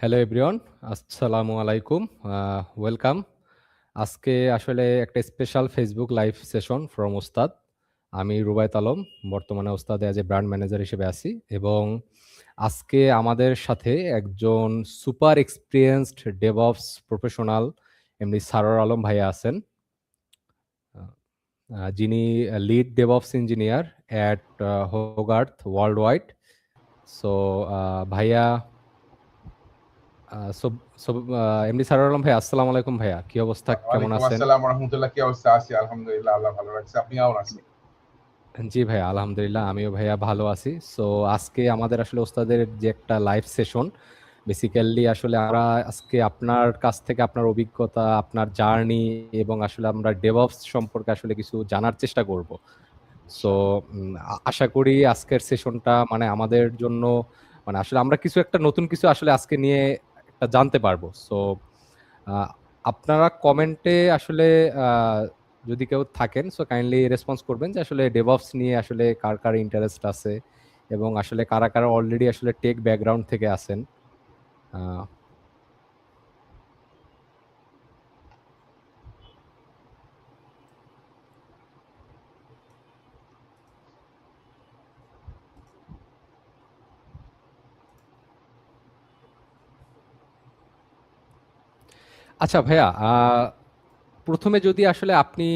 Hello everyone, আসসালামু আলাইকুম। Welcome. আজকে আসলে একটা special Facebook live session from Ostad. আমি রুবায়ত আলম। বর্তমানে ওস্তাদ এজ এ ব্র্যান্ড ম্যানেজার হিসেবে আছি এবং আজকে আমাদের সাথে একজন সুপার এক্সপিরিয়েন্সড ডেভঅপস প্রফেশনাল এমনি সারোয়ার আলম ভাইয়া আছেন। যিনি lead DevOps engineer at Hogarth worldwide. So ভাইয়া এমডি সারোয়ার আলম ভাইয়া আসসালামু আলাইকুম ভাইয়া। কি অবস্থা? কেমন আছেন? আসসালাম রাহমাতুল্লাহ। কি অবস্থা? আছি আলহামদুলিল্লাহ। আল্লাহ ভালো রাখছে। আপনি কেমন আছেন? জি ভাইয়া, আলহামদুলিল্লাহ আমিও ভাইয়া ভালো আছি। সো আজকে আমাদের আসলে ওস্তাদের যে একটা লাইভ সেশন, বেসিক্যালি আসলে আমরা আজকে আপনার কাছ থেকে আপনার অভিজ্ঞতা, আপনার জার্নি এবং আসলে আমরা ডেভঅপস সম্পর্কে আসলে কিছু জানার চেষ্টা করব। সো আশা করি আজকের সেশনটা মানে আমাদের জন্য মানে আসলে আমরা কিছু একটা নতুন কিছু আসলে আজকে নিয়ে জানতে পারব। সো আপনারা কমেন্টে আসলে যদি কেউ থাকেন সো কাইন্ডলি রেসপন্স করবেন যে আসলে ডেভঅপস নিয়ে আসলে কার, কার ইন্টারেস্ট আছে এবং আসলে কারা, কারা অলরেডি আসলে টেক ব্যাকগ্রাউন্ড থেকে আছেন। আচ্ছা ভাইয়া, ১ম যদি আসলে আপনি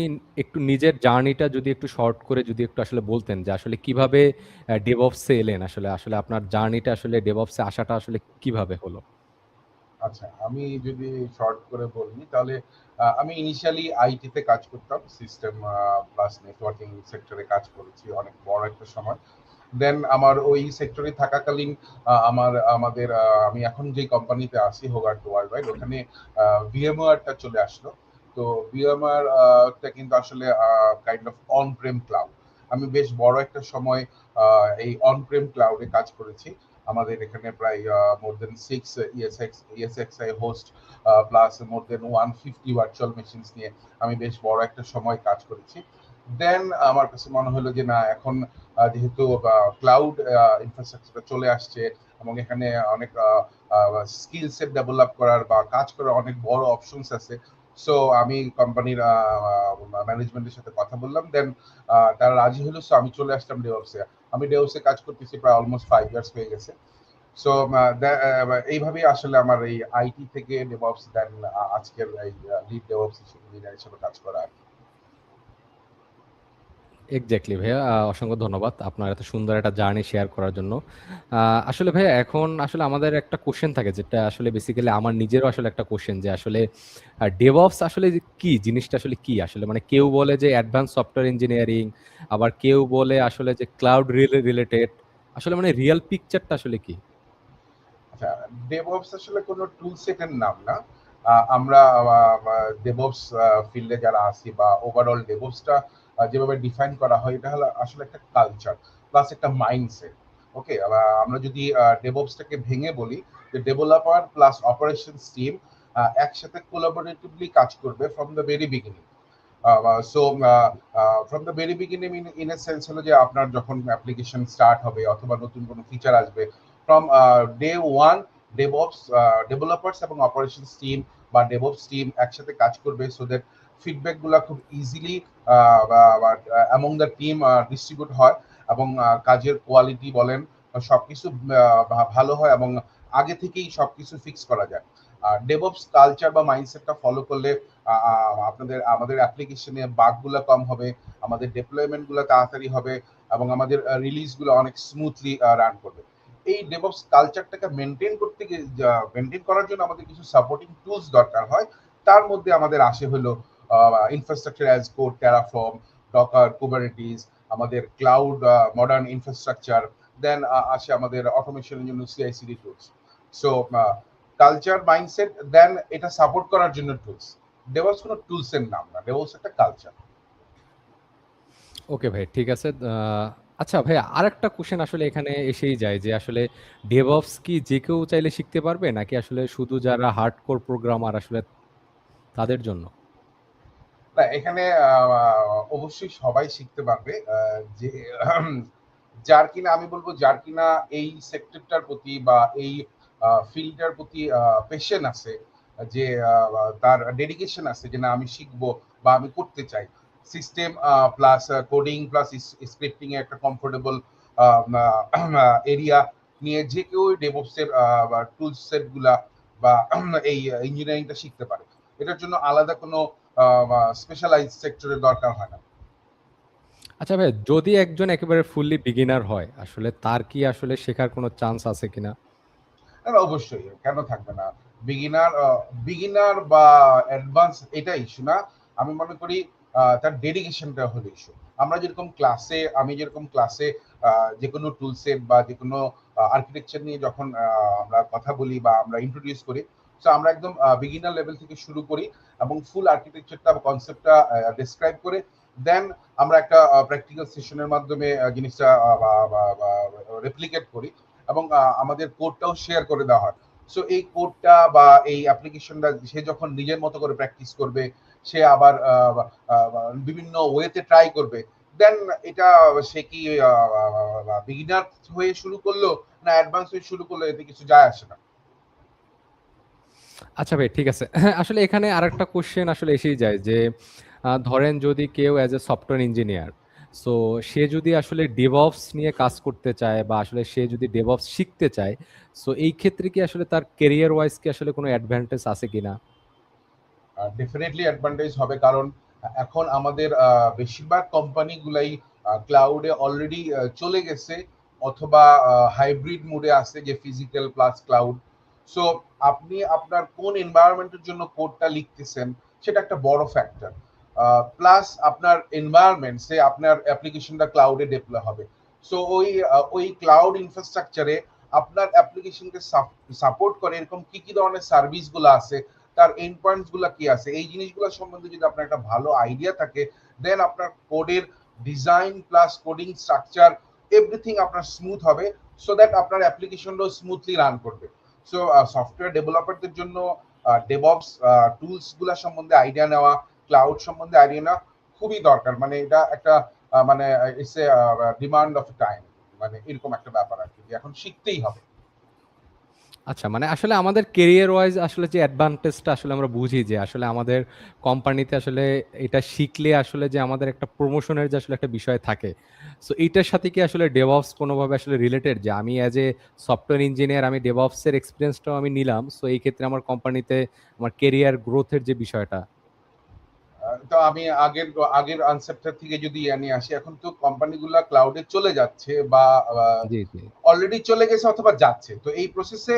একটু নিজের জার্নিটা যদি একটু শর্ট করে যদি একটু আসলে বলতেন যে আসলে কীভাবে ডেভঅপস এলেন আসলে? আসলে আপনার জার্নিটা আসলে ডেভঅপস আসাটা আসলে কীভাবে হলো? আচ্ছা, আমি যদি শর্ট করে বলি তাহলে আমি ইনিশিয়ালি আইটি তে কাজ করতাম। সিস্টেম প্লাস নেটওয়ার্কিং সেক্টরে কাজ করেছি অনেক বড় একটা সময়। দেন আমার ওই সেক্টরে থাকাকালীন আমার, আমাদের আমি এখন যে কোম্পানিতে আছি হোগার্থ ওয়ার্ল্ড ওয়াইড ওখানে VMware চলে আসলো। তো আ কিন্তু আসলে kind of on prem cloud. আমি বেশ বড় একটা সময় এই অন প্রেম ক্লাউড কাজ করেছি। আমাদের এখানে প্রায় more than 6 ESX, ESXi host plus more than 150 virtual machines নিয়ে আমি বেশ বড় একটা সময় কাজ করেছি। দেন আমার কাছে মনে হলো যে, না, এখন যেহেতু ক্লাউড ইনফ্রাস্ট্রাকচার চলে আসছে এবং এখানে অনেক স্কিল সেট ডেভেলপ করার বা কাজ করার অনেক বড় অপশনস আছে। সো আমি কোম্পানির ম্যানেজমেন্টের সাথে কথা বললাম। দেন তারা রাজি হলো সো আমি চলে আসলাম এ। আমি এ কাজ করতেছি প্রায় অলমোস্ট ফাইভ ইয়ার্স হয়ে গেছে। সো এইভাবেই আসলে আমার এই আইটি থেকে ডেভঅপস দেন আজকের এই লিড ডেভঅপস হিসেবে কাজ করা আরকি। এক্সাক্টলি ভাইয়া। অসংখ্য ধন্যবাদ আপনার এত সুন্দর একটা জার্নি শেয়ার করার জন্য। আসলে ভাইয়া এখন আসলে আমাদের একটা কোয়েশ্চেন থাকে যেটা আসলে বেসিক্যালি আমার নিজেরও আসলে একটা কোয়েশ্চেন যে আসলে ডেভঅপস আসলে কি? জিনিসটা আসলে কি? আসলে মানে কেউ বলে যে অ্যাডভান্স সফটওয়্যার ইঞ্জিনিয়ারিং, আবার কেউ বলে আসলে যে ক্লাউড রিলে রিলেটেড। আসলে মানে রিয়াল পিকচারটা আসলে কি? আচ্ছা, ডেভঅপস আসলে কোন টুল সেটের নাম না। আমরা ডেভঅপস ফিল্ডে যারা আছি বা ওভারঅল ডেভঅপসটা যেভাবে ডিফাইন করা হয়, এটা হলো আসলে একটা কালচার প্লাস একটা মাইন্ডসেট। ওকে? আমরা যদি ডেভঅপসটাকে ভেঙে বলি, যে ডেভেলপার প্লাস অপারেশনস টিম একসাথে কোলাবোরেটিভলি কাজ করবে from the very beginning. So from the very beginning in a sense হলো যে আপনার যখন অ্যাপ্লিকেশন স্টার্ট হবে অথবা নতুন কোনো ফিচার আসবে from day one DevOps developers এবং অপারেশনস টিম বা ডেভঅপস টিম একসাথে কাজ করবে সো দ্যাট ফিডব্যাকগুলা খুব easily among the team distribute হয় এবং কাজের কোয়ালিটি বলেন সবকিছু ভালো হয় এবং আগে থেকেই সবকিছু ফিক্স করা যায়। ডেভঅপস কালচার বা মাইন্ডসেটটা ফলো করলে আপনাদের আমাদের অ্যাপ্লিকেশনে বাগগুলা কম হবে, আমাদের ডিপ্লয়মেন্টগুলা তাড়াতাড়ি হবে এবং আমাদের আ রিলিজগুলো অনেক স্মুথলি রান করবে। এই ডেভঅপস কালচারটাকে মেইনটেইন করতে যা করার জন্য আমাদের কিছু সাপোর্টিং টুলস দরকার হয়। তার মধ্যে আমাদের আসে হলো infrastructure as code, Terraform, Docker, Kubernetes আমাদের ক্লাউড মডার্ন ইনফ্রাস্ট্রাকচার দেন আসে আমাদের অটোমেশন এর জন্য CI/CD tools. So culture mindset then এটা সাপোর্ট করার জন্য টুলস। ডেভঅপস কোন টুলস এর নাম না। ডেভঅপস একটা কালচার। ওকে ভাই ঠিক আছে। আচ্ছা ভাইয়া আরেকটা কোয়েশ্চেন আসলে এখানে এসেই যায় যে আসলে ডেভঅপস কি যে কেউ চাইলে শিখতে পারবে? নাকি আসলে শুধু যারা হার্ডকোর প্রোগ্রামার আসলে তাদের জন্য? না, এখানে অবশ্যই সবাই শিখতে পারবে। যে যার কিনা, আমি বলব যার কিনা এই সেক্টরটার প্রতি বা এই ফিল্ডটার প্রতি পেশেন্ট আছে, যে তার ডেডিকেশন আছে যে, না, আমি শিখব বা আমি করতে চাই system plus coding plus scripting একটা কমফোর্টেবল এরিয়া নিয়ে যে কেউ ডেভঅপসের টুল সেটগুলা বা এই ইঞ্জিনিয়ারিংটা শিখতে পারে এটার জন্য আলাদা কোনো স্পেশালাইজ সেক্টরের দরকার হয় না। আচ্ছা ভাই যদি একজন একেবারে ফুললি বিগিনার হয় আসলে তার কি আসলে শেখার কোনো চান্স আছে কিনা? না, অবশ্যই কেন থাকবে না? বিগিনার বিগিনার বা অ্যাডভান্স এটা ইস্যু না। আমি মনে করি তার ডেডিকেশনটা হলো ইস্যু আমরা যেরকম ক্লাসে আমি যেরকম ক্লাসে যে কোনো টুল সেট বা যে কোনো আর্কিটেকচার নিয়ে যখন আমরা কথা বলি বা আমরা ইন্ট্রোডিউস করি তো আমরা একদম বিগিনার লেভেল থেকে শুরু করি এবং ফুল আর্কিটেকচারটা কনসেপ্টটা ডিসক্রাইব করে দেন আমরা একটা প্র্যাকটিক্যাল সেশনের মাধ্যমে জিনিসটা রেপ্লিকেট করি এবং আমাদের কোডটাও শেয়ার করে দেওয়া হয়। সো এই কোডটা বা, এই অ্যাপ্লিকেশনটা সে যখন নিজের মতো করে প্র্যাকটিস করবে, সে আবার বিভিন্ন ওয়েতে ট্রাই করবে দেন এটা সে কি বিগিনার হয়ে শুরু করল না অ্যাডভান্স হয়ে শুরু করল, এতে কিছু যায় আসে না। আচ্ছা ভাই, ঠিক আছে। আসলে এখানে আরেকটা কোশ্চেন আসলে এসেই যায় যে ধরেন যদি কেউ as a software engineer so সে যদি আসলে ডেভঅপস নিয়ে কাজ করতে চায় বা আসলে সে যদি ডেভঅপস শিখতে চায় সো এই ক্ষেত্রে কি আসলে তার কেরিয়ার ওয়াইজ কি আসলে কোনো অ্যাডভান্টেজ আছে কিনা? ডেফিনেটলি অ্যাডভান্টেজ হবে কারণ এখন আমাদের বেশিরভাগ কোম্পানিগুলাই ক্লাউডে অলরেডি চলে গেছে অথবা হাইব্রিড মোডে আছে যে ফিজিক্যাল প্লাস ক্লাউড সো আপনি আপনার কোন এনভায়রনমেন্টের জন্য কোডটা লিখতেছেন, সেটা একটা বড় ফ্যাক্টর প্লাস আপনার এনভায়রনমেন্ট সে আপনার অ্যাপ্লিকেশনটা ক্লাউডে ডেপ্লয় হবে। সো ওই ওই ক্লাউড ইনফ্রাস্ট্রাকচারে আপনার অ্যাপ্লিকেশনকে সাপোর্ট করে এরকম কি কি ধরনের সার্ভিসগুলো আছে, তার এন্ড পয়েন্টসগুলা কি আছে, এই জিনিসগুলো সম্বন্ধে যদি আপনার একটা ভালো আইডিয়া থাকে দেন আপনার কোডের design plus coding structure everything আপনার স্মুথ হবে সো দ্যাট আপনার অ্যাপ্লিকেশনটাও স্মুথলি রান করবে। সো সফটওয়্যার ডেভেলপারদের জন্য ডেভঅপস টুলসগুলা সম্বন্ধে আইডিয়া নেওয়া ক্লাউড সম্বন্ধে আইডিয়া নেওয়া খুবই দরকার। মানে এটা একটা মানে it's a demand of time মানে এরকম একটা ব্যাপার আর কি এখন শিখতেই হবে। আচ্ছা মানে আসলে আমাদের কেরিয়ার ওয়াইজ আসলে যে অ্যাডভান্টেজটা আসলে আমরা বুঝি যে আসলে আমাদের কোম্পানিতে আসলে এটা শিখলে আসলে যে আমাদের একটা প্রমোশনের যে আসলে একটা বিষয় থাকে সো এইটার সাথে কি আসলে ডেভঅপস কোনোভাবে আসলে রিলেটেড যে আমি অ্যাজ এ সফটওয়্যার ইঞ্জিনিয়ার আমি ডেভঅপসের এক্সপিরিয়েন্সটাও আমি নিলাম সো এই ক্ষেত্রে আমার কোম্পানিতে আমার কেরিয়ার গ্রোথের যে বিষয়টা তো আমি আগের আগের আনসেপ্টার থেকে যদি নিয়ে আসি এখন তো কোম্পানিগুলা ক্লাউডে চলে যাচ্ছে বা অলরেডি চলে গেছে অথবা যাচ্ছে। তো এই প্রসেসে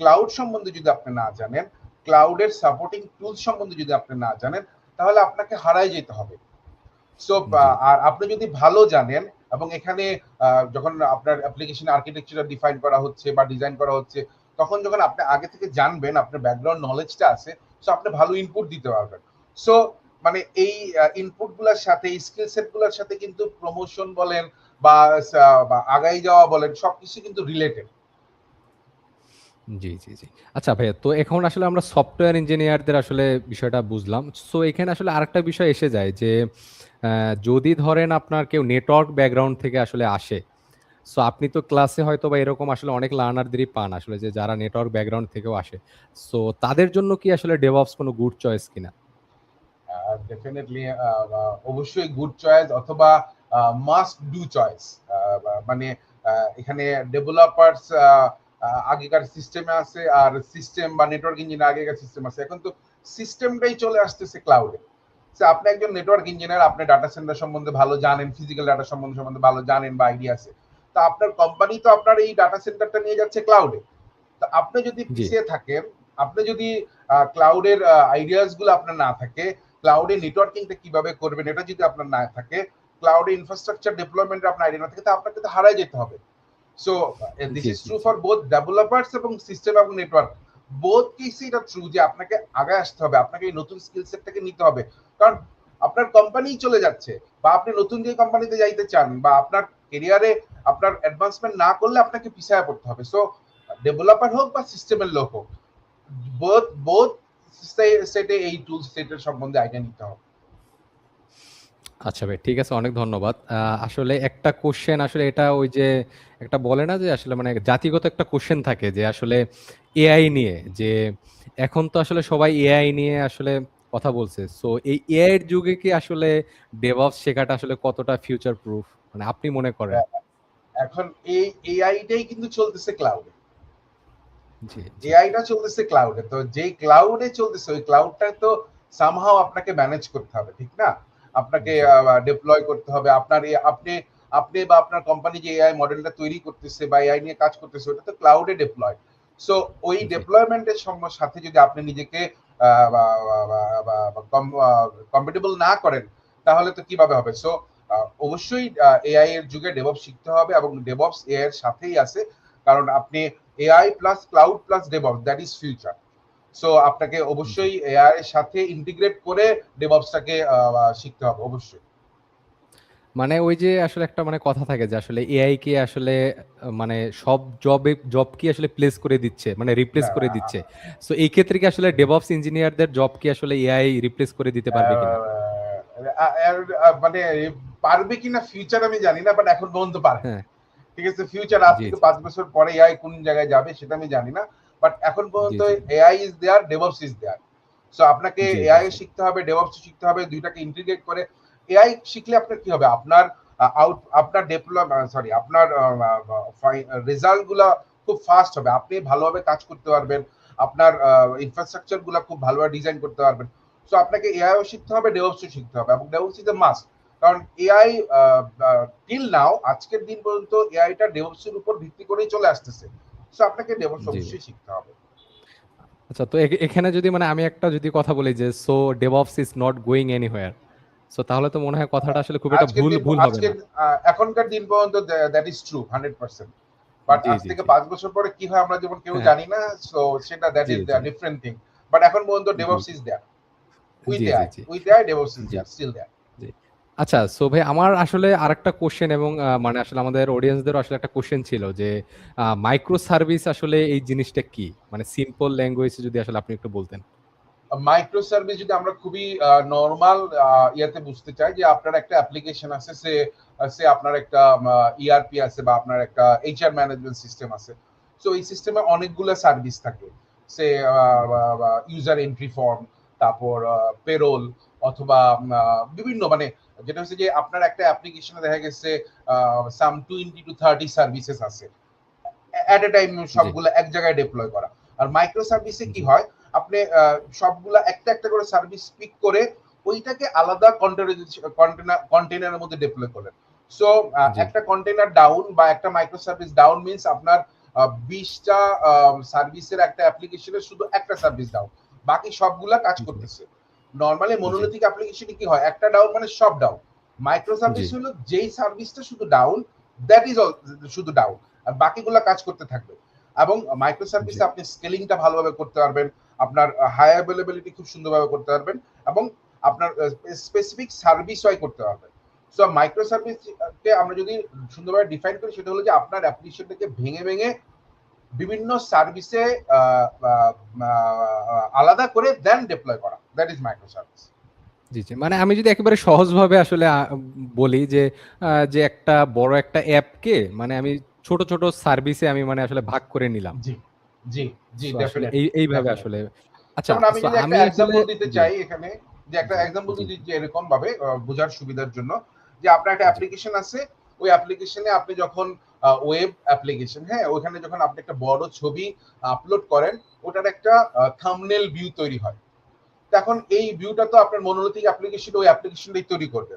ক্লাউড সম্বন্ধে যদি আপনি না জানেন ক্লাউডের সাপোর্টিং টুলস সম্বন্ধে যদি আপনি না জানেন তাহলে আপনাকে হারাই যেতে হবে। সো আর আপনি যদি ভালো জানেন এবং এখানে যখন আপনার অ্যাপ্লিকেশন আর্কিটেকচার ডিফাইন করা হচ্ছে বা ডিজাইন করা হচ্ছে তখন যখন আপনি আগে থেকে জানবেন আপনার ব্যাকগ্রাউন্ড নলেজটা আছে সো আপনি ভালো ইনপুট দিতে পারবেন। সো মানে এই ইনপুটগুলার সাথে স্কিল সেটগুলার সাথে কিন্তু প্রমোশন বলেন বা আগাই যাওয়া বলেন, সবকিছু কিন্তু রিলেটেড জি জি জি। আচ্ছা ভাইয়া, তো এখন আসলে আমরা সফটওয়্যার ইঞ্জিনিয়ারদের আসলে বিষয়টা বুঝলাম। সো এখানে আসলে আরেকটা বিষয় এসে যায় যে যদি ধরেন আপনার কেউ নেটওয়ার্ক ব্যাকগ্রাউন্ড থেকে আসলে আসে সো আপনি তো ক্লাসে হয়তো বা এরকম আসলে অনেক লার্নারদেরই পান আসলে যে, যারা নেটওয়ার্ক ব্যাকগ্রাউন্ড থেকেও আসে। সো তাদের জন্য কি আসলে ডেভঅপস কোনো গুড চয়েস কিনা? ডেফিনেটলি অবশ্যই গুড চয়েস অথবা মাস্ট ডু চয়েস মানে এখানে ডেভেলপার্স আগেকার সিস্টেমে আছে আর সিস্টেম বা নেটওয়ার্ক ইঞ্জিনিয়ার আগেকার সিস্টেম আছে। এখন তো সিস্টেমটাই চলে আসতেছে ক্লাউডে আপনি একজন নেটওয়ার্ক ইঞ্জিনিয়ার আপনি ডাটা সেন্টার সম্বন্ধে ভালো জানেন ফিজিক্যাল ডাটা সম্বন্ধে সম্বন্ধে ভালো জানেন বা আইডিয়া আছে। তো আপনার কোম্পানি তো আপনার এই ডাটা সেন্টারটা নিয়ে যাচ্ছে ক্লাউডে তো আপনি যদি পিছিয়ে থাকেন আপনি যদি ক্লাউডের আইডিয়াসগুলো আপনার না থাকে ক্লাউডে নেটওয়ার্কিংটা কীভাবে করবেন এটা যদি আপনার না থাকে ক্লাউডে ইনফ্রাস্ট্রাকচার ডেভেলপমেন্ট আপনার আইডিয়া না থাকে তো আপনাকে তো হারাই যেতে হবে। So this is true for both developers এবং সিস্টেম এবং নেটওয়ার্ক বোথ কেসে এটা ট্রু যে আপনাকে আগে আসতে হবে আপনাকে এই নতুন স্কিল সেটটাকে নিতে হবে। কারণ আপনার কোম্পানি চলে যাচ্ছে বা আপনি নতুন যে কোম্পানিতে যাইতে চান বা আপনার কেরিয়ারে আপনার অ্যাডভান্সমেন্ট না করলে আপনাকে পিছায় পড়তে হবে। সো ডেভেলপার হোক বা সিস্টেমের লোক হোক বোথ বোথ সেটে এই টুল সেটের সম্বন্ধে আইডিয়া নিতে হবে। আচ্ছা ভাই ঠিক আছে অনেক ধন্যবাদ। আসলে একটা কোশ্চেন আসলে এটা ওই যে একটা বলে না যে আসলে মানে জাতিগত একটা কোশ্চেন থাকে যে আসলে এআই নিয়ে যে এখন তো আসলে সবাই এআই নিয়ে আসলে কথা বলছে। সো এই এআই এর যুগে কি আসলে ডেভঅপস শেখাটা আসলে কতটা ফিউচার প্রুফ মানে আপনি মনে করেন? এখন এই এআইটাই কিন্তু চলতেছে ক্লাউডে এআইটা চলতেছে ক্লাউডে তো যেই ক্লাউডে চলতেছে ওই ক্লাউডটা তো সামহাও আপনাকে ম্যানেজ করতে হবে ঠিক না? আপনাকে ডিপ্লয় করতে হবে। আপনার আপনি আপনি বা আপনার কোম্পানি যে এআই মডেলটা তৈরি করতেছে বা এআই নিয়ে কাজ করতেছে ওটা তো ক্লাউডে ডিপ্লয় সো ওই। ডিপ্লয়মেন্টের সাথে যদি আপনি নিজেকে কম্পিটেবল না করেন তাহলে তো কীভাবে হবে? সো অবশ্যই এআই এর যুগে ডেভঅপস শিখতে হবে এবং ডেভঅপস এআই এর সাথেই আছে। কারণ আপনি AI plus cloud plus DevOps that is future so আপনাকে অবশ্যই এআই এর সাথে ইন্টিগ্রেট করে ডেভঅপসটাকে শিখতে হবে অবশ্যই। মানে ওই যে আসলে একটা মানে কথা থাকে যে আসলে এআই কে আসলে মানে সব জবে জব কি আসলে প্লেস করে দিচ্ছে মানে রিপ্লেস করে না। দিচ্ছে। সো এই ক্ষেত্রে কি আসলে ডেভঅপস ইঞ্জিনিয়ারদের জব কি আসলে এআই রিপ্লেস করে দিতে পারবে কিনা? মানে পারবে কিনা ফিউচার আমি জানি না বাট এখন পর্যন্ত পারে। হ্যাঁ। ঠিক আছে ফিউচার আজ থেকে পাঁচ বছর পরে এআই কোন জায়গায় যাবে সেটা আমি জানি না বাট এখন পর্যন্ত AI is there DevOps is there so আপনাকে এআই শিখতে হবে ডেভঅপস শিখতে হবে দুইটাকে ইন্টিগ্রেট করে। এআই শিখলে আপনার কি হবে? আপনার আউট আপনার ডেভেলপ সরি আপনার রেজাল্টগুলা খুব ফাস্ট হবে। আপনি ভালোভাবে কাজ করতে পারবেন আপনার ইনফ্রাস্ট্রাকচারগুলা খুব ভালোভাবে ডিজাইন করতে পারবেন। সো আপনাকে এআইও শিখতে হবে ডেভঅপসও শিখতে হবে এবং ডেভঅপস ইজ এ মাস্ট কারণ এআই টিল নাও আজকের দিন পর্যন্ত এআইটা ডেভঅপসের উপর ভিত্তি করেই চলে আসতেছে। সো আপনাকে ডেভঅপস জি। অবশ্যই শিখতে হবে। আচ্ছা তো এখানে যদি মানে আমি একটা যদি কথা বলি যে so DevOps is not going anywhere so তাহলে তো মনে হয় কথাটা আসলে খুব একটা ভুল ভুল হবে না। এখনকার দিন পর্যন্ত that is true hundred percent but আজ থেকে জি। পাঁচ বছর পরে কি হয় আমরা যেমন কেউ হ্যাঁ। জানি না সো সেটা that is. Different thing but এখন পর্যন্ত ডেভঅপস ইজ দেয়ার উইথ জি, জি, AI with AI DevOps is there still there আচ্ছা সো ভাই আমার আসলে আরেকটা কোশ্চেন এবং মানে আসলে আমাদের অডিয়েন্সদেরও আসলে একটা কোশ্চেন ছিল যে মাইক্রো সার্ভিস আসলে এই জিনিসটা কি? মানে সিম্পল ল্যাঙ্গুয়েজে যদি আসলে আপনি একটু বলতেন। মাইক্রো সার্ভিস যদি আমরা খুবই নর্মাল ইয়াতে বুঝতে চাই যে আপনার একটা অ্যাপ্লিকেশন আছে, সে সে আপনার একটা ইআরপি আছে বা আপনার একটা এইচআর ম্যানেজমেন্ট সিস্টেম আছে। সো এই সিস্টেমে অনেকগুলো সার্ভিস থাকে। সে ইউজার এন্ট্রি ফর্ম তারপর পেরোল অথবা বিভিন্ন মানে যেটা হচ্ছে যে আপনার একটা অ্যাপ্লিকেশনে দেখা গেছে some twenty two thirty services আছে। অ্যাট এ টাইম সবগুলো এক জায়গায় ডিপ্লয় করা। আর মাইক্রো সার্ভিসে কি হয় আপনি সবগুলা একটা একটা করে সার্ভিস পিক করে ওইটাকে আলাদা কন্টেনার কন্টেনারের মধ্যে ডিপ্লয় করলেন। সো একটা কন্টেনার ডাউন বা একটা মাইক্রো সার্ভিস ডাউন মিন্স আপনার বিশটা সার্ভিসের একটা অ্যাপ্লিকেশনের শুধু একটা সার্ভিস ডাউন বাকি সবগুলা কাজ করতেছে। নর্মালি মনোলিথিক অ্যাপ্লিকেশনে কি হয়? একটা ডাউন মানে সব ডাউন মাইক্রো সার্ভিস হলো যেই সার্ভিসটা শুধু ডাউন দ্যাট ইজ শুধু ডাউন আর বাকিগুলা কাজ করতে থাকবে। এবং মাইক্রো সার্ভিসে। আপনি স্কেলিংটা ভালোভাবে করতে পারবেন আপনার হাই অ্যাভেলেবিলিটি খুব সুন্দরভাবে করতে পারবেন এবং আপনার স্পেসিফিক সার্ভিসও করতে পারবেন। সো মাইক্রো সার্ভিসকে আমরা যদি সুন্দরভাবে ডিফাইন করি সেটা হলো যে আপনার অ্যাপ্লিকেশনটাকে ভেঙে ভেঙে বিভিন্ন সার্ভিসে আলাদা করে দেন ডিপ্লয় করা। দ্যাট ইজ মাইক্রো সার্ভিস জি জি। মানে আমি যদি একেবারে সহজভাবে আসলে বলি যে যে একটা বড় একটা অ্যাপকে মানে আমি ছোট ছোট সার্ভিসে আমি মানে আসলে ভাগ করে নিলাম। জি জি জি এই এইভাবে আসলে আচ্ছা আমি একটা এক্সাম্পল দিতে চাই এখানে যে একটা এক্সাম্পল দিতে যে এরকম ভাবে বোঝার সুবিধার জন্য যে আপনার একটা অ্যাপ্লিকেশন আছে ওই অ্যাপ্লিকেশনে আপনি যখন ওয়েব অ্যাপ্লিকেশন হ্যাঁ ওখানে যখন আপনি একটা বড় ছবি আপলোড করেন ওটার একটা থাম্বনেল ভিউ তৈরি হয়। এখন এই ভিউটা তো আপনার মনোলিথিক অ্যাপ্লিকেশন ওই অ্যাপ্লিকেশনটাই তৈরি করবে।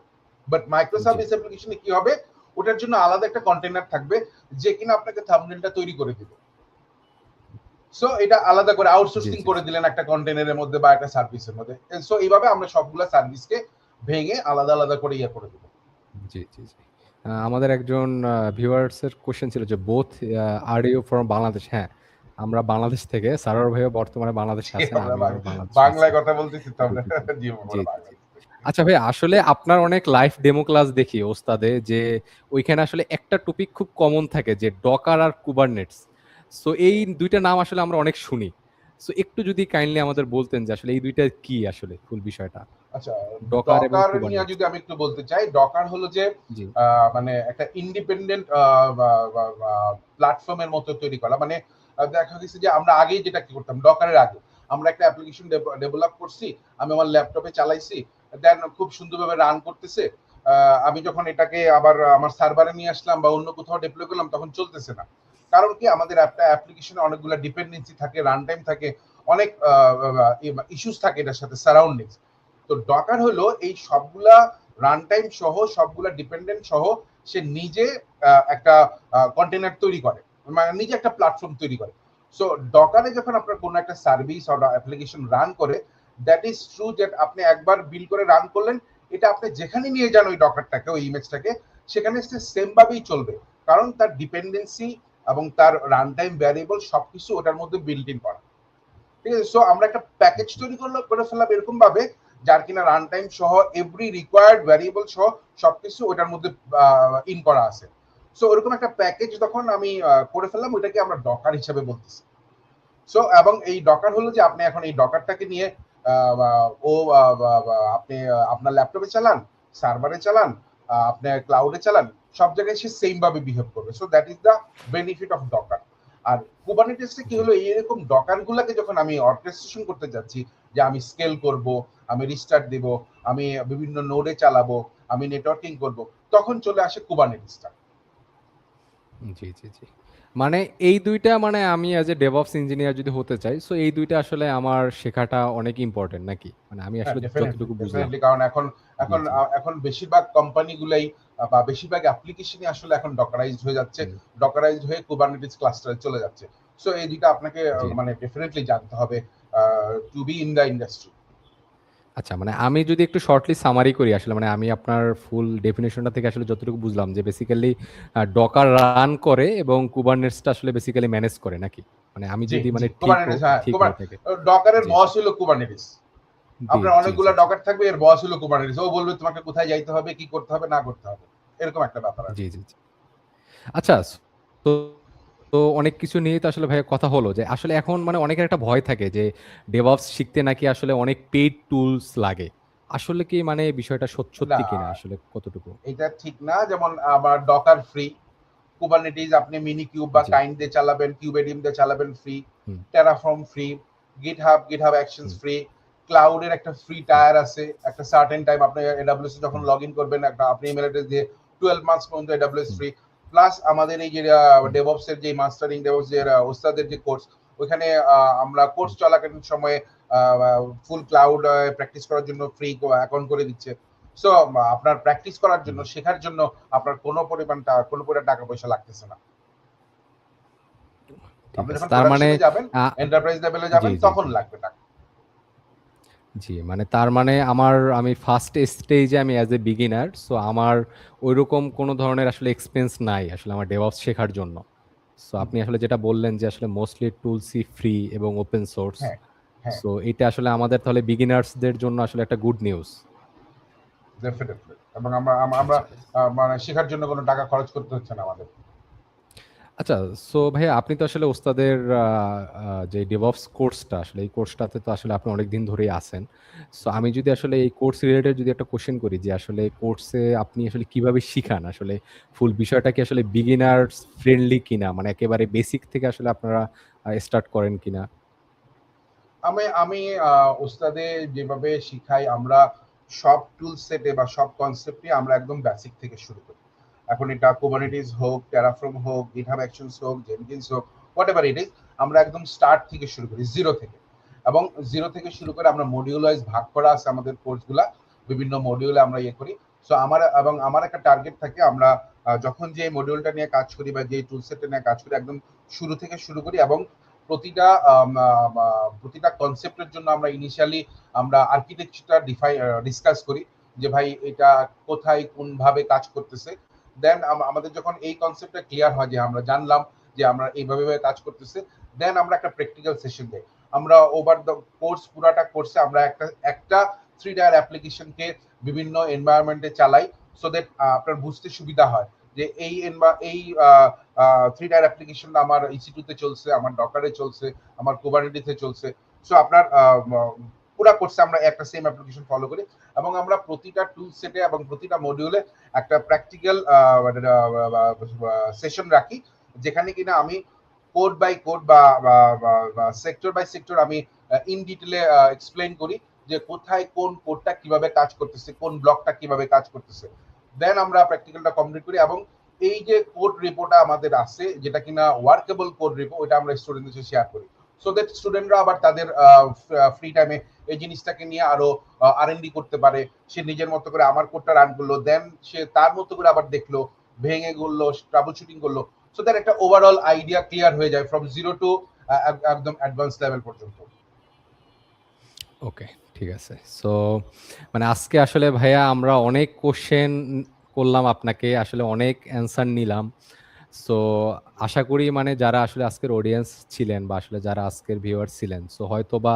But micro G. সার্ভিস অ্যাপ্লিকেশনে কি হবে? ওটার জন্য আলাদা একটা কন্টেনার থাকবে যে কিনা আপনাকে থাম্বনেলটা তৈরি করে দিবে। সো এটা আলাদা করে আউটসোর্সিং। করে দিলেন একটা কন্টেনারের মধ্যে বা একটা সার্ভিসের মধ্যে। সো এইভাবে আমরা সবগুলা সার্ভিসকে ভেঙে আলাদা আলাদা করে ইয়ে করে দেবো। জি জি জি। আমাদের একজন ভিউয়ার্স এর কোশ্চেন ছিল যে both are you from Bangladesh হ্যাঁ আমরা বাংলাদেশ থেকে। সারার ভাইও বর্তমানে বাংলাদেশে আছেন বাংলায় কথা বলতেছি তো আমরা। আচ্ছা ভাই আসলে আপনার অনেক লাইভ ডেমো ক্লাস দেখি ওস্তাদে যে ওইখানে আসলে একটা টপিক খুব কমন থাকে যে ডকার আর কুবারনেটস সো এই দুইটা নাম আসলে আমরা অনেক শুনি। সো একটু যদি কাইন্ডলি আমাদের বলতেন যে আসলে এই দুইটা কি আসলে ফুল বিষয়টা? আচ্ছা ডকার নিয়ে যদি আমি একটু বলতে চাই ডকার হলো যে মানে একটা ইন্ডিপেন্ডেন্ট প্ল্যাটফর্মের মতো তৈরি করা। মানে দেখা গেছে যে আমরা আগেই যেটা কি করতাম ডকারের আগে। আমরা একটা অ্যাপ্লিকেশন ডেভেলপ করছি আমি আমার ল্যাপটপে চালাইছি দেন খুব সুন্দরভাবে রান করতেছে। আমি যখন এটাকে আবার আমার সার্ভারে নিয়ে আসলাম বা অন্য কোথাও ডিপ্লয় করলাম তখন চলতেছে না। কারণ কি? আমাদের একটা অ্যাপ্লিকেশনে অনেকগুলো ডিপেন্ডেন্সি থাকে রান টাইম থাকে, অনেক ইস্যুস থাকে এটার সাথে সারাউন্ডিংস তো ডকার হলো এই সবগুলা রান টাইম সহ, সবগুলা ডিপেন্ডেন্ট সহ, সে নিজে একটা কন্টেনার তৈরি করে। মানে নিজে একটা প্ল্যাটফর্ম তৈরি করে। সো ডকারে যখন আপনার কোনো একটা সার্ভিস অর অ্যাপ্লিকেশন রান করে দ্যাট ইজ ট্রু যে আপনি একবার বিল করে রান করলেন, এটা আপনি যেখানে নিয়ে যান ওই ডকারটাকে ওই ইমেজটাকে সেখানে সে সেম ভাবেই চলবে। কারণ তার ডিপেন্ডেন্সি এবং তার রান টাইম ভ্যারিয়েবল সবকিছু ওটার মধ্যে বিল্ট ইন করা। ঠিক আছে? সো আমরা একটা প্যাকেজ তৈরি করল করে ফেললাম এরকম ভাবে যার কিনা রান টাইম সহ এভরি রিকোয়ার্ড ভ্যারিয়েবল সহ সবকিছু ওটার মধ্যে ইন করা আছে। সো ওরকম একটা প্যাকেজ যখন আমি করে ফেললাম, ওইটাকে আমরা ডকার হিসেবে বলতেছি। সো এবং এই ডকার হলো যে, আপনি এখন এই ডকারটাকে নিয়ে ও আপনি আপনার ল্যাপটপে চালান সার্ভারে চালান আপনি ক্লাউডে চালান সব জায়গায় সে সেম ভাবে বিহেভ করবে। So that is the benefit of Docker আর কুবারনেটিসে কি হলো? এইরকম ডকার গুলাকে যখন আমি অর্কেস্ট্রেশন করতে যাচ্ছি যে আমি স্কেল করব আমি রিস্টার্ট দিব আমি বিভিন্ন নোডে চালাবো আমি নেটওয়ার্কিং করব তখন চলে আসে কুবারনেটিসটা জি জি জি। মানে এই দুইটা মানে আমি অ্যাজ এ ডেভঅপস ইঞ্জিনিয়ার যদি হতে চাই সো এই দুইটা আসলে আমার শেখাটা অনেক ইম্পর্টেন্ট নাকি? মানে আমি আসলে যতটুকু বুঝলাম। কারণ এখন এখন এখন বেশিরভাগ কোম্পানিগুলাই বা বেশিরভাগ অ্যাপ্লিকেশনই আসলে এখন ডকারাইজড হয়ে যাচ্ছে। ডকারাইজড হয়ে কুবারনেটিস ক্লাস্টারে চলে যাচ্ছে। সো এই দুইটা আপনাকে মানে ডেফিনেটলি জানতে হবে to be in the industry আচ্ছা মানে আমি যদি একটু শর্টলি সামারি করি আসলে মানে আমি আপনার ফুল ডেফিনেশনটা থেকে আসলে যতটুকু বুঝলাম যে বেসিক্যালি ডকার রান করে এবং কুবারনেটসটা আসলে বেসিক্যালি ম্যানেজ করে নাকি? মানে আমি যদি মানে ঠিক Kuber- হয়ে ডকারের বস হলো কুবারনেটিস আপনার অনেকগুলো ডকার থাকবে এর বস হলো কুবারনেটিস ও বলবে তোমাকে কোথায় যাইতে হবে কি করতে হবে না করতে হবে। এরকম একটা ব্যাপার জি জি জি আচ্ছা তো তো অনেক কিছু নিয়ে তো আসলে ভাই কথা হলো যে আসলে এখন মানে অনেকের একটা ভয় থাকে যে ডেভঅপস শিখতে নাকি আসলে অনেক পেইড টুলস লাগে আসলে কি মানে বিষয়টা সত্য-। কিনা আসলে কতটুকু এটা ঠিক না যেমন আবার ডকার ফ্রি কুবারনেটিস আপনি মিনি কিউব বা। কাইন্ড দিয়ে চালাবেন কিউবেডিয়াম দিয়ে চালাবেন free. Terraform free GitHub GitHub Actions. Free ক্লাউডের একটা ফ্রি টায়ার আছে একটা সার্টেন টাইম আপনি এডব্লিউএস যখন। লগ ইন করবেন একটা আপনি ইমেল অ্যাড্রেস দিয়ে 12 মান্থস পর্যন্ত এডব্লিউএস ফ্রি প্লাস আমাদের এই যে ডেভঅপস এর যে মাস্টারিং ডেভঅপস এর ওস্তাদের যে কোর্স ওখানে আমরা কোর্স চলাকালীন সময়ে ফুল ক্লাউড প্র্যাকটিস করার জন্য ফ্রি অ্যাকাউন্ট করে দিচ্ছে। সো আপনার প্র্যাকটিস করার জন্য শেখার জন্য আপনার কোনো পরিমাণ কোনো পরিমাণ টাকা পয়সা লাগতেছে না। আপনি যখন তার মানে যাবেন এন্টারপ্রাইজ লেভেলে যাবেন তখন লাগবে টাকা। জি মানে তার মানে আমার আমি ফার্স্ট স্টেজে আমি অ্যাজ এ বিগিনার সো আমার ওইরকম কোনো ধরনের আসলে এক্সপেন্স নাই আসলে আমার ডেভঅপস শেখার জন্য। সো আপনি আসলে যেটা বললেন যে আসলে মোস্টলি টুলসই ফ্রি এবং ওপেন সোর্স। সো এটা আসলে আমাদের তাহলে বিগিনার্সদের জন্য আসলে একটা গুড নিউজ ডেফিনেটলি এবং আমরা আমরা মানে শেখার জন্য কোনো টাকা খরচ করতে হচ্ছে না আমাদের। আচ্ছা সো ভাইয়া আপনি তো আসলে ওস্তাদের যে ডেভঅপস কোর্সটা আসলে, এই কোর্সটাতে তো আসলে আপনি অনেক দিন ধরেই আছেন। সো আমি যদি আসলে এই কোর্স রিলেটেড যদি একটা কোশ্চেন করি যে আসলে কোর্সে আপনি আসলে কীভাবে শিখান? আসলে ফুল বিষয়টা কি আসলে বিগিনার্স ফ্রেন্ডলি কিনা? মানে একেবারে বেসিক থেকে আসলে আপনারা স্টার্ট করেন কিনা? আমি আমি ওস্তাদে যেভাবে শিখাই, আমরা সব টুল সেটে বা সব কনসেপ্টে আমরা একদম বেসিক থেকে শুরু করি। এখন এটা কুবারনেটিস হোক টেরাফর্ম হোক গিটহাব অ্যাকশনস হোক জেনকিন্স হোক হোয়াট এভার ইট ইজ আমরা একদম স্টার্ট থেকে শুরু করি জিরো থেকে। এবং জিরো থেকে শুরু করে আমরা মডিউল ওয়াইজ ভাগ করা আছে আমাদের কোর্সগুলা বিভিন্ন মডিউলে আমরা ইয়ে করি। সো আমার, এবং আমার একটা টার্গেট থাকে, আমরা যখন যে মডিউলটা নিয়ে কাজ করি বা যে টুল সেটটা নিয়ে কাজ করি, একদম শুরু থেকে শুরু করি এবং প্রতিটা প্রতিটা কনসেপ্টের জন্য আমরা ইনিশিয়ালি আমরা আর্কিটেকচারটা ডিফাই ডিসকাস করি যে ভাই এটা কোথায় কোন ভাবে কাজ করতেছে। দেন আমাদের যখন এই কনসেপ্টটা ক্লিয়ার হয় যে আমরা জানলাম যে আমরা এইভাবে কাজ করতেছে দেন আমরা একটা প্র্যাকটিক্যাল সেশন দেই। আমরা ওভার দ্য কোর্স পুরাটা কোর্সে আমরা একটা একটা থ্রি টায়ার অ্যাপ্লিকেশনকে বিভিন্ন এনভায়রনমেন্টে চালাই সো দ্যাট আপনার বুঝতে সুবিধা হয় যে এই এই থ্রি ডায়ার অ্যাপ্লিকেশন আমার ইসি তে চলছে, আমার ডকারে চলছে, আমার কুবারনেটিসে চলছে। সো আপনার পুরা কোর্সে আমরা একটা সেম অ্যাপ্লিকেশন ফলো করি এবং আমরা প্রতিটা টুল সেটে এবং প্রতিটা মডিউলে একটা প্র্যাকটিক্যাল সেশন রাখি যেখানে কিনা আমি কোড বাই কোড বা সেক্টর বাই সেক্টর আমি ইন ডিটেলে এক্সপ্লেন করি যে কোথায় কোন কোডটা কীভাবে কাজ করতেছে, কোন ব্লকটা কীভাবে কাজ করতেছে। দেন আমরা প্র্যাকটিক্যালটা কমপ্লিট করি এবং এই যে কোড রিপোর্টটা আমাদের আছে, যেটা কিনা ওয়ার্কেবল কোড রিপো ওটা আমরা স্টুডেন্টদের শেয়ার করি। সো দ্যাট স্টুডেন্টরা আবার তাদের ফ্রি টাইমে এই জিনিসটাকে নিয়ে আরও আর করতে পারে। সে নিজের মতো করে আমার কোডটা রান করল দেন সে তার মতো করে আবার দেখল, ভেঙে করল ট্রাবল শুটিং করল। সো দ্যাট একটা ওভারঅল আইডিয়া ক্লিয়ার হয়ে যায় ফ্রম জিরো টু একদম অ্যাডভান্স লেভেল পর্যন্ত। ওকে ঠিক আছে। সো মানে আজকে আসলে ভাইয়া আমরা অনেক কোশ্চেন করলাম আপনাকে, আসলে অনেক অ্যান্সার নিলাম। সো আশা করি মানে যারা আসলে আজকের অডিয়েন্স ছিলেন বা আসলে যারা আজকের ভিউয়ার ছিলেন সো হয়তো বা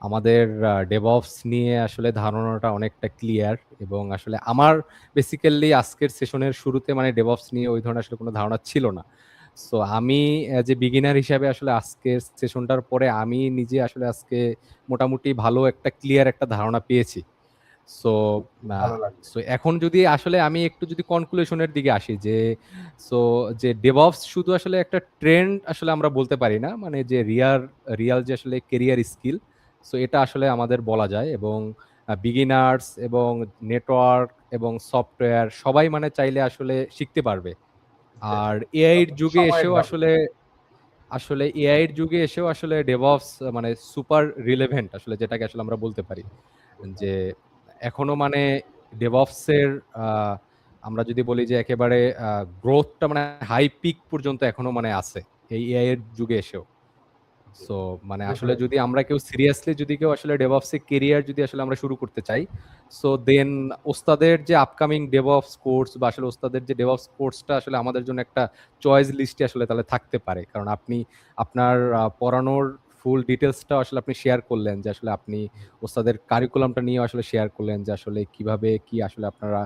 আমাদের ডেভঅপস নিয়ে আসলে ধারণাটা অনেকটা ক্লিয়ার এবং আসলে আমার বেসিক্যালি আজকের সেশনের শুরুতে মানে ডেভঅপস নিয়ে ওই ধরনের আসলে কোনো ধারণা ছিল না। সো আমি যে বিগিনার হিসাবে আসলে আজকের সেশনটার পরে আমি নিজে আসলে আজকে মোটামুটি ভালো একটা ক্লিয়ার একটা ধারণা পেয়েছি। সো সো এখন যদি আসলে আমি একটু যদি কনক্লুশনের দিকে আসি যে সো যে ডেভঅপস শুধু আসলে একটা ট্রেন্ড আসলে আমরা বলতে পারি না মানে যে রিয়ার রিয়াল যে আসলে কেরিয়ার স্কিল সো এটা আসলে আমাদের বলা যায় এবং বিগিনার্স এবং নেটওয়ার্ক এবং সফটওয়্যার সবাই মানে চাইলে আসলে শিখতে পারবে। আর এআই এর যুগে এসেও আসলে আসলে এআই এর যুগে এসেও আসলে ডেভঅপস মানে সুপার রিলেভেন্ট আসলে যেটাকে আসলে আমরা বলতে পারি। যে এখনও মানে ডেভঅপস এর আহ, আমরা যদি বলি যে একেবারে গ্রোথটা মানে হাই পিক পর্যন্ত এখনও মানে আছে এই এআই এর যুগে এসেও। সো মানে আসলে যদি আমরা কেউ সিরিয়াসলি যদি কেউ আসলে ডেভঅপস কেরিয়ার যদি আসলে আমরা শুরু করতে চাই সো দেন ওস্তাদের যে আপকামিং ডেভঅপস কোর্স বা আসলে ওস্তাদের যে ডেভঅপস কোর্সটা আসলে আমাদের জন্য একটা চয়েস লিস্টে আসলে তাহলে থাকতে পারে। কারণ আপনি আপনার পড়ানোর ফুল ডিটেলসটা আসলে আপনি শেয়ার করলেন যে আসলে আপনি ওস্তাদের কারিকুলামটা নিয়ে আসলে শেয়ার করলেন যে আসলে কীভাবে কি আসলে আপনারা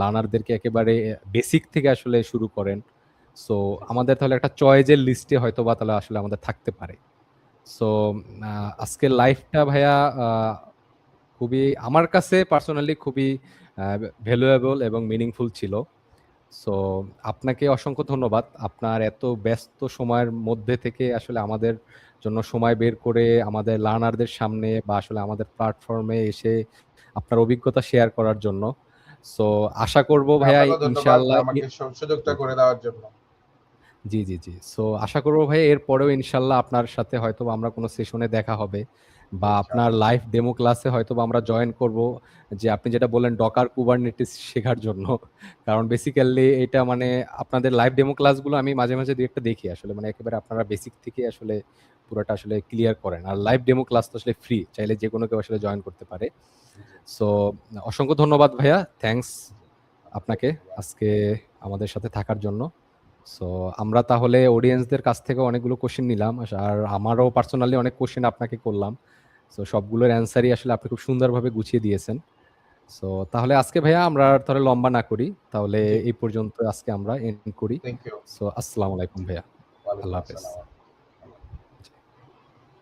লার্নারদেরকে একেবারে বেসিক থেকে আসলে শুরু করেন। সো আমাদের তাহলে একটা চয়েজের লিস্টে হয়তো বা তাহলে আসলে আমাদের থাকতে পারে। সো আজকের লাইফটা ভাইয়া খুবই, আমার কাছে পার্সোনালি খুবই ভ্যালুয়েবল এবং মিনিংফুল ছিল। সো আপনাকে অসংখ্য ধন্যবাদ। আপনার এত ব্যস্ত সময়ের মধ্যে থেকে আসলে আমাদের জন্য সময় বের করে আমাদের লার্নারদের সামনে বা আসলে আমাদের প্ল্যাটফর্মে এসে আপনার অভিজ্ঞতা শেয়ার করার জন্য। সো আশা করব ভাইয়া ইনশাআল্লাহ আমাকে সুযোগটা করে দেওয়ার জন্য। জি জি জি। সো আশা করব ভাই এরপরেও ইনশাল্লাহ আপনার সাথে হয়তো আমরা কোনো সেশনে দেখা হবে। বা আপনার লাইভ ডেমো ক্লাসে হয়তো বা আমরা জয়েন করব যে আপনি যেটা বললেন ডকার কুবারনেটিস শেখার জন্য। কারণ বেসিক্যালি এটা মানে আপনাদের লাইভ ডেমো ক্লাসগুলো আমি মাঝে মাঝে দুই একটা দেখি আসলে। মানে একেবারে আপনারা বেসিক থেকে আসলে পুরোটা আসলে ক্লিয়ার করেন। আর লাইভ ডেমো ক্লাস তো আসলে ফ্রি চাইলে যে কোনো কেউ আসলে জয়েন করতে পারে। সো অসংখ্য ধন্যবাদ ভাইয়া। থ্যাঙ্কস আপনাকে আজকে আমাদের সাথে থাকার জন্য। সো আমরা তাহলে অডিয়েন্সদের কাছ থেকে অনেকগুলো কোশ্চেন নিলাম। আর আমারও পার্সোনালি অনেক কোশ্চেন আপনাকে করলাম। সো সবগুলোর অ্যান্সারই আসলে আপনি খুব সুন্দরভাবে গুছিয়ে দিয়েছেন। সো তাহলে আজকে ভাইয়া আমরা আর তাহলে লম্বা না করি তাহলে এই পর্যন্ত আজকে আমরা এন্ড করি। সো আসসালামু আলাইকুম ভাইয়া। আল্লাহ হাফেজ।